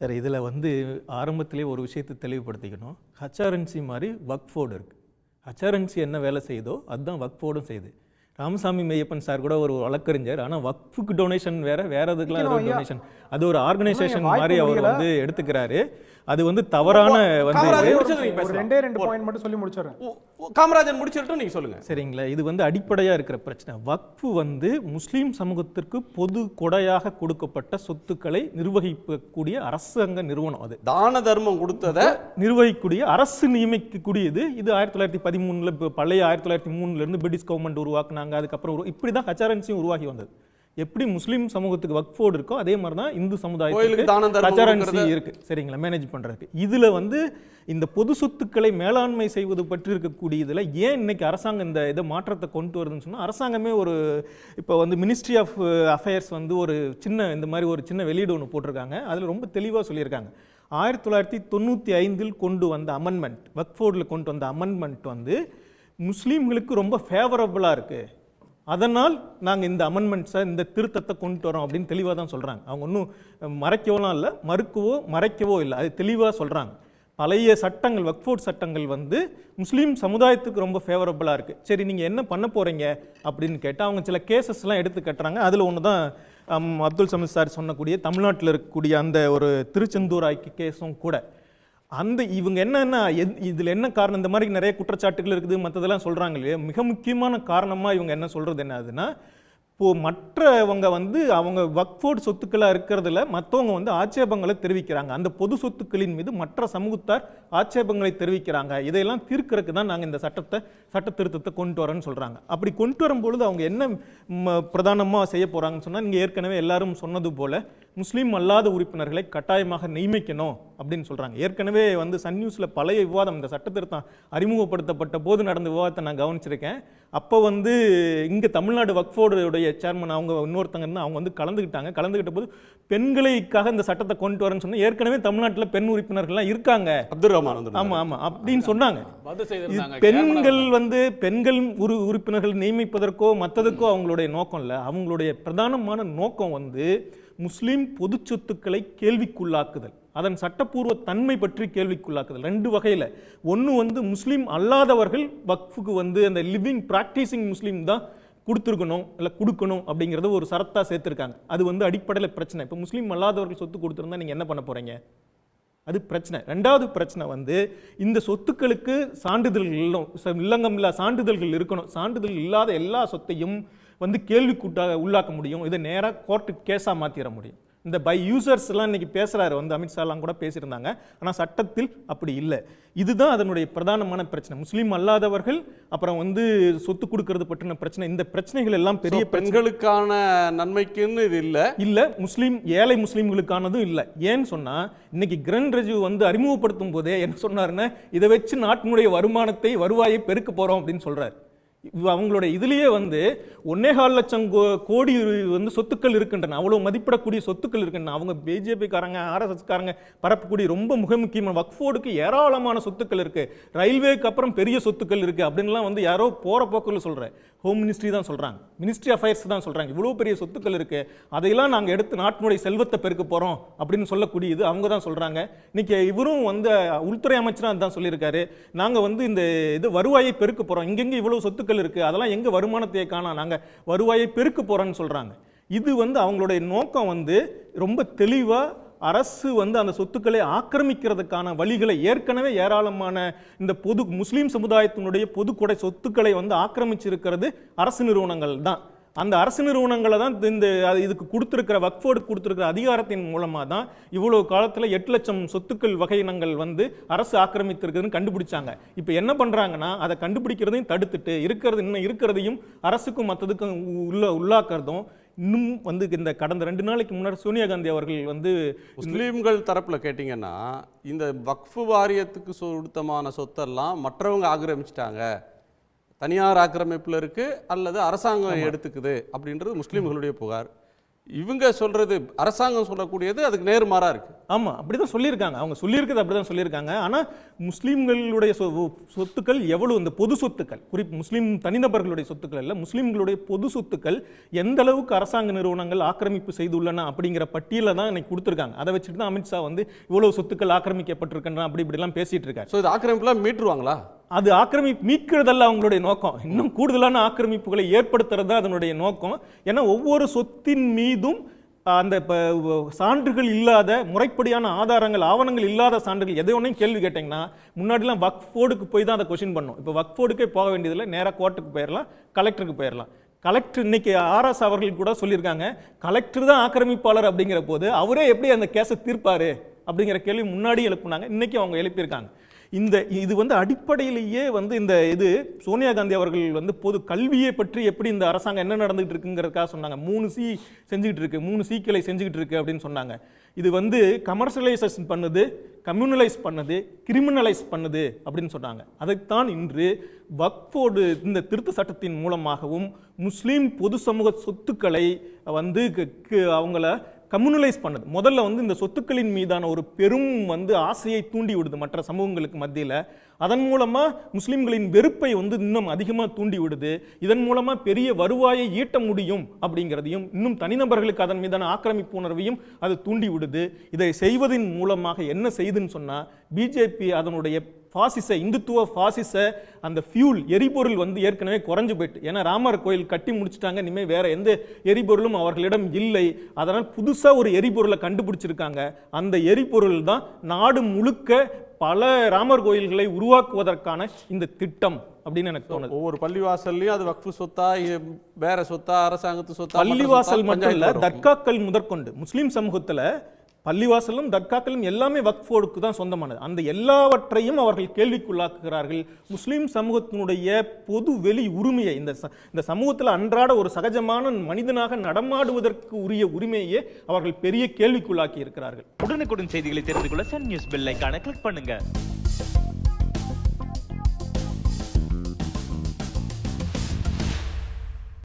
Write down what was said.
Sir இதில் வந்து ஆரம்பத்திலே ஒரு விஷயத்தை தெளிவுபடுத்திக்கணும். ஹச்ஆர்என்சி மாதிரி வக்ஃபோர்டு இருக்குது ஹச்ஆர்என்சி என்ன வேலை செய்யுதோ அதுதான் வக்ஃபோர்டும் செய்யுது. ராமசாமி மெய்யப்பன் சார் கூட ஒரு வழக்கறிஞர். ஆனால் வக்ஃபுக்கு டொனேஷன் வேற வேற இதுக்கெல்லாம். டொனேஷன் அது ஒரு ஆர்கனைசேஷன் மாதிரி அவர். வந்து எடுத்துக்கிறாரு. அது வந்து தவறான வந்து. ரெண்டே ரெண்டு பாயிண்ட் மட்டும் சொல்லி முடிச்சிடுறேன். காமராஜர் முடிச்சிடட்டும் நீங்க சொல்லுங்க. சரிங்களா இது வந்து அடிப்படையாக இருக்கிற பிரச்சனை. வக்ஃபு வந்து முஸ்லீம் சமூகத்திற்கு பொது கொடையாக கொடுக்கப்பட்ட சொத்துக்களை நிர்வகிக்கக்கூடிய அரசாங்க நிறுவனம் அது. தான தர்மம் கொடுத்தத நிர்வகிக்கக்கூடிய அரசு நியமிக்கக்கூடியது. இது ஆயிரத்தி தொள்ளாயிரத்தி பதிமூணுல பழைய ஆயிரத்தி தொள்ளாயிரத்தி மூணுல இருந்து பிரிட்டிஷ் கவர்மெண்ட் உருவாக்குனாங்க. அதுக்கப்புறம் உரு- இப்படி தான் ஹச்ஆர்என்சியும் உருவாகி வந்தது. எப்படி முஸ்லீம் சமூகத்துக்கு வக்ஃபோர்டு இருக்கோ அதே மாதிரி தான் இந்து சமுதாயத்துக்கு கொடுக்கறது. இருக்கு. சரிங்களா? மேனேஜ் பண்றதுக்கு. இதுல வந்து இந்த பொது சொத்துக்களை மேலாண்மை செய்வது பற்றி இருக்கக்கூடிய இதுல ஏன் இன்னைக்கு அரசாங்கம் இந்த இதை மாற்றத்தை கொண்டு வருதுன்னு சொன்னா அரசாங்கமே ஒரு இப்போ வந்து மினிஸ்ட்ரி ஆஃப் அஃபேர்ஸ் வந்து ஒரு சின்ன இந்த மாதிரி ஒரு சின்ன வெளியீடு ஒன்று போட்டிருக்காங்க. அதுல ரொம்ப தெளிவா சொல்லியிருக்காங்க. ஆயிரத்தி தொள்ளாயிரத்தி தொண்ணூற்றி ஐந்தில் கொண்டு வந்த அமெண்ட்மெண்ட் வக்ஃபோர்டில் கொண்டு வந்த அமெண்ட்மெண்ட் வந்து முஸ்லீம்களுக்கு ரொம்ப ஃபேவரபுளாக இருக்குது அதனால் நாங்கள் இந்த அமெண்ட்மெண்ட்ஸை இந்த திருத்தத்தை கொண்டு வரோம் அப்படின்னு தெளிவாக தான் சொல்கிறாங்க அவங்க ஒன்றும் மறைக்கவோலாம் இல்லை மறுக்கவோ மறைக்கவோ இல்லை. அது தெளிவாக சொல்கிறாங்க பழைய சட்டங்கள் வக்ஃபோர்ட் சட்டங்கள் வந்து முஸ்லீம் சமுதாயத்துக்கு ரொம்ப ஃபேவரபுளாக இருக்குது சரி நீங்கள் என்ன பண்ண போகிறீங்க அப்படின்னு கேட்டால் அவங்க சில கேசஸ்லாம் எடுத்து கட்டுறாங்க. அதில் ஒன்று தான் அப்துல் சமீத் சார் சொன்னக்கூடிய தமிழ்நாட்டில் இருக்கக்கூடிய அந்த ஒரு திருச்செந்தூர் ஆய்க்கு கேஸும் கூட. அந்த இவங்க என்னென்ன எத்- இதில் என்ன காரணம்? இந்த மாதிரி நிறைய குற்றச்சாட்டுகள் இருக்குது மற்றதெல்லாம் சொல்கிறாங்க இல்லையா? மிக முக்கியமான காரணமாக இவங்க என்ன சொல்றது என்னதுன்னா இப்போது மற்றவங்க வந்து அவங்க வக்ஃபோர்ட் சொத்துக்களாக இருக்கிறதுல மற்றவங்க வந்து ஆட்சேபங்களை தெரிவிக்கிறாங்க. அந்த பொது சொத்துக்களின் மீது மற்ற சமூகத்தார் ஆட்சேபங்களை தெரிவிக்கிறாங்க. இதையெல்லாம் தீர்க்கறதுக்கு தான் நாங்கள் இந்த சட்டத்தை சட்ட திருத்தத்தை கொண்டு வரோன்னு சொல்கிறாங்க அப்படி கொண்டு வரும்பொழுது அவங்க என்ன ம- செய்ய போகிறாங்கன்னு சொன்னால் நீங்கள் ஏற்கனவே எல்லாரும் சொன்னது போல் முஸ்லீம் அல்லாத உறுப்பினர்களை கட்டாயமாக நியமிக்கணும். அப்படின்னு சொல்றாங்க. ஏற்கனவே வந்து சன் நியூஸ்ல பழைய விவாதம் இந்த சட்ட திருத்தம் அறிமுகப்படுத்தப்பட்ட போது நடந்த விவாதத்தை நான் கவனிச்சிருக்கேன். அப்போ வந்து இங்க தமிழ்நாடு வக்ஃபோர்டுடைய சேர்மன் அவங்க இன்னொருத்தங்க இருந்து அவங்க வந்து கலந்துக்கிட்டாங்க கலந்துக்கிட்ட போது பெண்களுக்காக இந்த சட்டத்தை கொண்டு வரேன்னு சொன்னா ஏற்கனவே தமிழ்நாட்டில் பெண் உறுப்பினர்கள்லாம் இருக்காங்க. அப்துல் ரஹ்மான் வந்து ஆமா ஆமா. அப்படின்னு சொன்னாங்க. பெண்கள் வந்து பெண்கள் உறு உறுப்பினர்கள் நியமிப்பதற்கோ மற்றதுக்கோ அவங்களுடைய நோக்கம் இல்லை. அவங்களுடைய பிரதானமான நோக்கம் வந்து முஸ்லீம் பொது சொத்துக்களை கேள்விக்குள்ளாக்குதல். அதன் சட்டப்பூர்வ தன்மை பற்றி கேள்விக்குள்ளாக்குதல். ரெண்டு வகையில். ஒன்று வந்து முஸ்லீம் அல்லாதவர்கள் வக்ஃபுக்கு வந்து அந்த லிவிங் ப்ராக்டிசிங் முஸ்லீம் தான் கொடுத்துருக்கணும் இல்லை கொடுக்கணும் அப்படிங்கிறத ஒரு சரத்தாக சேர்த்துருக்காங்க. அது வந்து அடிப்படையில் பிரச்சனை. இப்போ முஸ்லீம் அல்லாதவர்கள் சொத்து கொடுத்துருந்தா நீங்கள் என்ன பண்ண போகிறீங்க அது பிரச்சனை. ரெண்டாவது பிரச்சனை வந்து இந்த சொத்துக்களுக்கு சான்றிதழ்கள் இல்லம் இல்லங்கம் இல்லா சான்றிதழ்கள் இருக்கணும். சான்றிதழ் இல்லாத எல்லா சொத்தையும் வந்து கேள்விக்குட்டாக உள்ளாக்க முடியும். இதை நேராக கோர்ட்டு கேஸாக மாற்றிட முடியும். இந்த பை யூசர்ஸ் எல்லாம் இன்னைக்கு பேசுறாரு. வந்து அமித்ஷாலாம் கூட பேசியிருந்தாங்க. ஆனால் சட்டத்தில் அப்படி இல்லை. இதுதான் அதனுடைய பிரதானமான பிரச்சனை. முஸ்லீம் அல்லாதவர்கள் அப்புறம் வந்து சொத்து கொடுக்கறது பற்றின பிரச்சனை. இந்த பிரச்சனைகள் எல்லாம் பெரிய பெண்களுக்கான நன்மைக்குன்னு இது இல்ல. இல்ல முஸ்லீம் ஏழை முஸ்லீம்களுக்கானதும் இல்ல. ஏன்னு சொன்னா இன்னைக்கு கிரண் ரிஜிஜு வந்து அறிமுகப்படுத்தும் போதே என்ன சொன்னாருன்னா இதை வச்சு நாட்டினுடைய வருமானத்தை வருவாயை பெருக்க போறோம் அப்படின்னு சொல்றாரு. இவ் அவங்களுடைய இதுலேயே வந்து ஒன்னேகால் லட்சம் கோ- கோடி வந்து சொத்துக்கள் இருக்கின்றன. அவ்வளோ மதிப்பிடக்கூடிய சொத்துக்கள் இருக்கின்றன. அவங்க பிஜேபிக்காரங்க ஆர்எஸ்எஸ்காரங்க காரங்க பரப்பக்கூடிய ரொம்ப மிக முக்கியமான வக்ஃபோர்டுக்கு ஏராளமான சொத்துக்கள் இருக்குது ரயில்வேக்கு அப்புறம் பெரிய சொத்துக்கள் இருக்குது அப்படின்லாம் வந்து யாரோ போகிற போக்கில் சொல்கிறேன் ஹோம் மினிஸ்ட்ரி தான் சொல்கிறாங்க மினிஸ்ட்ரி அஃபேர்ஸ் தான் சொல்கிறாங்க இவ்வளோ பெரிய சொத்துக்கள் இருக்குது அதையெல்லாம் நாங்கள் எடுத்து நாட்டினுடைய செல்வத்தை பெருக்க போகிறோம் அப்படின்னு சொல்லக்கூடியது அவங்க தான் சொல்கிறாங்க இன்றைக்கி இவரும் வந்து உள்துறை அமைச்சராக தான் சொல்லியிருக்காரு. நாங்கள் வந்து இந்த இது வருவாயை பெருக்க போகிறோம் இங்கெங்கே இவ்வளோ சொத்துக்கள் இருக்கு. அதெல்லாம் எங்க வருமானத்தை காணோம் நாங்க வருவாயை பெருக்க போறோம்னு சொல்றாங்க. இது வந்து அவங்களுடைய நோக்கம் வந்து ரொம்ப தெளிவா அரசு வந்து அந்த சொத்துக்களை ஆக்கிரமிக்கிறதுக்கான வழிகளை ஏற்கனவே ஏராளமான இந்த பொது முஸ்லீம் சமுதாயத்தினுடைய பொதுக்குடை சொத்துக்களை வந்து ஆக்கிரமிச்சிருக்கிறது அரசு நிறுவனங்கள் தான். அந்த அரசு நிறுவனங்களை தான் இந்த இதுக்கு கொடுத்துருக்கிற வக்ஃபோர்டு கொடுத்துருக்கிற அதிகாரத்தின் மூலமாக தான் இவ்வளோ காலத்தில் எட்டு லட்சம் சொத்துக்கள் வகையினங்கள் வந்து அரசு ஆக்கிரமித்திருக்குதுன்னு கண்டுபிடிச்சாங்க. இப்போ என்ன பண்ணுறாங்கன்னா அதை கண்டுபிடிக்கிறதையும் தடுத்துட்டு இருக்கிறது இன்னும் இருக்கிறதையும் அரசுக்கும் மற்றதுக்கும் உள்ள உள்ளாக்குறதும் இன்னும் வந்து இந்த கடந்த ரெண்டு நாளைக்கு முன்னாடி சோனியா காந்தி அவர்கள் வந்து முஸ்லீம்கள் தரப்பில் கேட்டிங்கன்னா இந்த வக்ஃபு வாரியத்துக்கு சொந்தமான சொத்தெல்லாம் மற்றவங்க ஆக்கிரமிச்சிட்டாங்க. தனியார் ஆக்கிரமிப்புல இருக்கு அல்லது அரசாங்கம் எடுத்துக்குது அப்படின்றது முஸ்லீம்களுடைய புகார். இவங்க சொல்றது அரசாங்கம் சொல்லக்கூடியது அதுக்கு நேர்மாறா இருக்கு. ஆமா அப்படிதான் சொல்லியிருக்காங்க. அவங்க சொல்லியிருக்கிறது அப்படிதான் சொல்லியிருக்காங்க. ஆனா முஸ்லீம்களுடைய சொ- சொத்துக்கள் எவ்வளவு? இந்த பொது சொத்துக்கள் குறிப்பு முஸ்லீம் தனிநபர்களுடைய சொத்துக்கள் இல்ல முஸ்லீம்களுடைய பொது சொத்துக்கள் எந்த அளவுக்கு அரசாங்க நிறுவனங்கள் ஆக்கிரமிப்பு செய்துள்ளன அப்படிங்கிற பட்டியலை தான் இன்னைக்கு கொடுத்துருக்காங்க. அதை வச்சுட்டு தான் அமித்ஷா வந்து இவ்வளவு சொத்துக்கள் ஆக்கிரமிக்கப்பட்டிருக்கின்றன அப்படி இப்படிலாம் பேசிட்டு இருக்காரு. ஸோ இது ஆக்கிரமிப்புலாம் மீட்டுருவாங்களா? அது ஆக்கிரமி மீட்கிறதல்ல அவங்களுடைய நோக்கம். இன்னும் கூடுதலான ஆக்கிரமிப்புகளை ஏற்படுத்துறது தான் அதனுடைய நோக்கம். ஏன்னா ஒவ்வொரு சொத்தின் மீதும் அந்த இப்போ சான்றுகள் இல்லாத முறைப்படியான ஆதாரங்கள் ஆவணங்கள் இல்லாத சான்றுகள் எதை ஒன்றையும் கேள்வி கேட்டிங்கன்னா முன்னாடிலாம் வக்ஃபோர்டுக்கு போய் தான் அதை கொஷின் பண்ணோம் இப்போ வக்ஃப் போக வேண்டியதில்லை நேராக கோர்ட்டுக்கு போயிடலாம் கலெக்டருக்கு போயிடலாம் கலெக்டர் இன்னைக்கு ஆர்எஸ் அவர்கள் கூட சொல்லியிருக்காங்க கலெக்டர் தான் ஆக்கிரமிப்பாளர் அப்படிங்கிற போது அவரே எப்படி அந்த கேஸை தீர்ப்பாரு? அப்படிங்கிற கேள்வி முன்னாடி எழுப்புனாங்க இன்றைக்கி அவங்க எழுப்பியிருக்காங்க. இந்த இது வந்து அடிப்படையிலேயே வந்து இந்த இது சோனியா காந்தி அவர்கள் வந்து பொது கல்வியை பற்றி எப்படி இந்த அரசாங்கம் என்ன நடந்துகிட்டு இருக்குங்கிறதுக்காக சொன்னாங்க. மூணு சி செஞ்சுக்கிட்டு இருக்கு. மூணு சீக்களை செஞ்சுக்கிட்டு இருக்கு அப்படின்னு சொன்னாங்க. இது வந்து கமர்ஷியலைசேஷன் பண்ணுது கம்யூனலைஸ் பண்ணுது கிரிமினலைஸ் பண்ணுது அப்படின்னு சொன்னாங்க. அதைத்தான் இன்று வக்ஃபோர்டு இந்த திருத்த சட்டத்தின் மூலமாகவும் முஸ்லீம் பொது சமூக சொத்துக்களை வந்து க- க- அவங்கள கம்யூனலைஸ் பண்ணுது. முதல்ல வந்து இந்த சொத்துக்களின் மீதான ஒரு பெரும் வந்து ஆசையை தூண்டி விடுது மற்ற சமூகங்களுக்கு மத்தியில். அதன் மூலமாக முஸ்லீம்களின் வெறுப்பை வந்து இன்னும் அதிகமாக தூண்டி விடுது. இதன் மூலமாக பெரிய வருவாயை ஈட்ட முடியும் அப்படிங்கிறதையும் இன்னும் தனிநபர்களுக்கு அதன் மீதான ஆக்கிரமிப்பு உணர்வையும் அது தூண்டி விடுது. இதை செய்வதன் மூலமாக என்ன செய்துன்னு சொன்னால் பிஜேபி அதனுடைய பாசிச இந்துத்துவ பாசிச அந்த ஃபியூல் எரிபொருள் வந்து ஏற்கனவே குறைஞ்சு போயிட்டு. ஏன்னா ராமர் கோயில் கட்டி முடிச்சிட்டாங்க இனிமேல் வேற எந்த எரிபொருளும் அவர்களிடம் இல்லை. அதனால் புதுசா ஒரு எரிபொருளை கண்டுபிடிச்சிருக்காங்க. அந்த எரிபொருள் தான் நாடு முழுக்க பல ராமர் கோயில்களை உருவாக்குவதற்கான இந்த திட்டம் அப்படின்னு எனக்கு தோணுது. ஒவ்வொரு பள்ளிவாசல்லையும் அது வக்ஃபு சொத்தா வேற சொத்தா அரசாங்கத்து சொத்தா பள்ளிவாசல் மட்டும் இல்ல. தர்காக்கள் முதற்கொண்டு. முஸ்லீம் சமூகத்துல பள்ளிவாசலும் தர்காக்களும் எல்லாமே வக்ஃபோர்டுக்கு தான் சொந்தமானது. அந்த எல்லாவற்றையும் அவர்கள் கேள்விக்குள்ளாக்குகிறார்கள். முஸ்லீம் சமூகத்தினுடைய பொது வெளி உரிமையை இந்த ச- இந்த சமூகத்தில் அன்றாட ஒரு சகஜமான மனிதனாக நடமாடுவதற்கு உரிய உரிமையை அவர்கள் பெரிய கேள்விக்குள்ளாக்கி இருக்கிறார்கள் உடனுக்குடன் செய்திகளை தெரிந்து கொள்ள சன் நியூஸ் பெல் கிளிக் பண்ணுங்க.